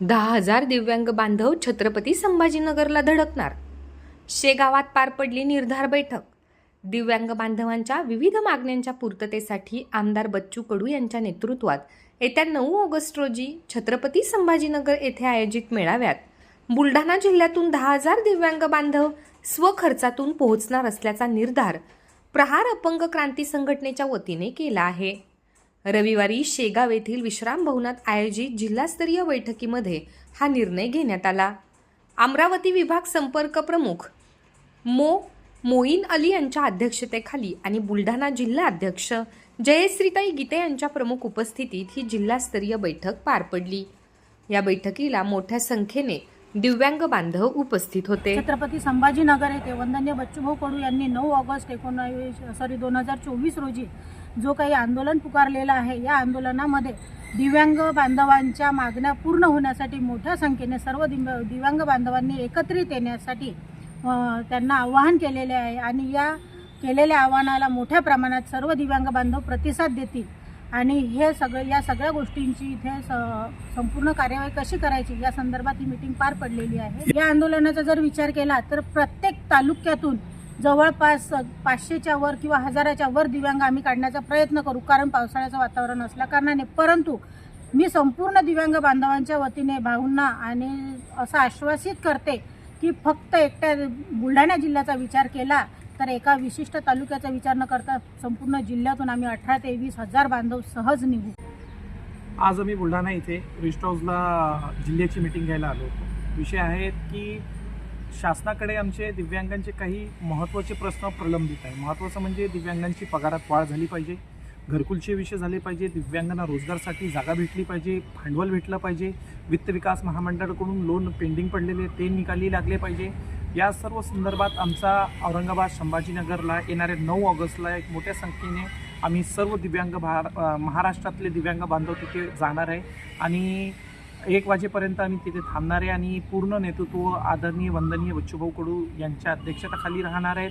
दहा हजार दिव्यांग बांधव छत्रपती संभाजीनगरला धडकणार. शेगावात पार पडली निर्धार बैठक. दिव्यांग बांधवांच्या विविध मागण्यांच्या पूर्ततेसाठी आमदार बच्चू कडू यांच्या नेतृत्वात येत्या नऊ ऑगस्ट रोजी छत्रपती संभाजीनगर येथे आयोजित मेळाव्यात बुलढाणा जिल्ह्यातून दहा हजार दिव्यांग बांधव स्वखर्चातून पोहोचणार असल्याचा निर्धार प्रहार अपंग क्रांती संघटनेच्या वतीने केला आहे. रविवारी शेगाव येथील विश्राम भवनात आयोजित जिल्हास्तरीय बैठकीमध्ये हा निर्णय घेण्यात आला. अमरावती विभाग संपर्क प्रमुख मो. मोईन अली यांच्या अध्यक्षतेखाली आणि बुलढाणा जिल्हा अध्यक्ष जयश्रीताई गीते यांच्या प्रमुख उपस्थितीत ही जिल्हास्तरीय बैठक पार पडली. या बैठकीला मोठ्या संख्येने दिव्यांग बांधव उपस्थित होते. छत्रपती संभाजीनगर येथे वंदनीय बच्चूभाऊ कडू यांनी नऊ ऑगस्ट एकोणावीस सॉरी दोन हजार चोवीस रोजी जो काही आंदोलन पुकारलेलं आहे या आंदोलनामध्ये दिव्यांग बांधवांच्या मागण्या पूर्ण होण्यासाठी मोठ्या संख्येने सर्व दिव्य दिव्यांग बांधवांनी एकत्रित येण्यासाठी त्यांना आवाहन केलेले आहे आणि या केलेल्या आव्हानाला मोठ्या प्रमाणात सर्व दिव्यांग बांधव प्रतिसाद देतील. आणि हे सगळं या सगळ्या गोष्टींची इथे स- संपूर्ण कार्यवाही कशी करायची या संदर्भात ही मीटिंग पार पडलेली आहे. या आंदोलनाचा जर विचार केला तर प्रत्येक तालुक्यातून जवळपास पाचशेच्या वर किंवा हजाराच्या वर दिव्यांग आम्ही काढण्याचा प्रयत्न करू कारण पावसाळ्याचं वातावरण असल्या कारणाने. परंतु मी संपूर्ण दिव्यांग बांधवांच्या वतीने भाऊंना आणि असं आश्वासित करते की फक्त एकट्या बुलढाणा जिल्ह्याचा विचार केला तर एका विशिष्ट तालुक्याचा विचार न करता संपूर्ण जिल्ह्यातून आम्ही अठरा ते वीस हजार बांधव सहज निघू. आज आम्ही बुलढाणा इथे रेस्ट हाऊसला जिल्ह्याची मिटिंग घ्यायला आलो होतो. विषय आहे की शासनाकडे आमचे दिव्यांगांचे काही महत्त्वाचे प्रश्न प्रलंबित आहे महत्त्वाचं म्हणजे दिव्यांगांची पगारात वाढ झाली पाहिजे घरकुलचे विषय झाले पाहिजे दिव्यांगांना रोजगारसाठी जागा भेटली पाहिजे भांडवल भेटलं पाहिजे वित्त विकास महामंडळाकडून लोन पेंडिंग पडलेले ते निकाली लागले पाहिजे. या सर्व संदर्भात आमचा औरंगाबाद संभाजीनगरला येणाऱ्या नऊ ऑगस्टला एक मोठ्या संख्येने आम्ही सर्व दिव्यांग भार महाराष्ट्रातले दिव्यांग बांधव तिथे जाणार आहे. आणि एक वाजेपर्यंत आम्ही तिथे थांबणार आहे आणि पूर्ण नेतृत्व आदरणीय वंदनीय बच्चूभाऊ कडू यांच्या अध्यक्षतेखाली राहणार आहेत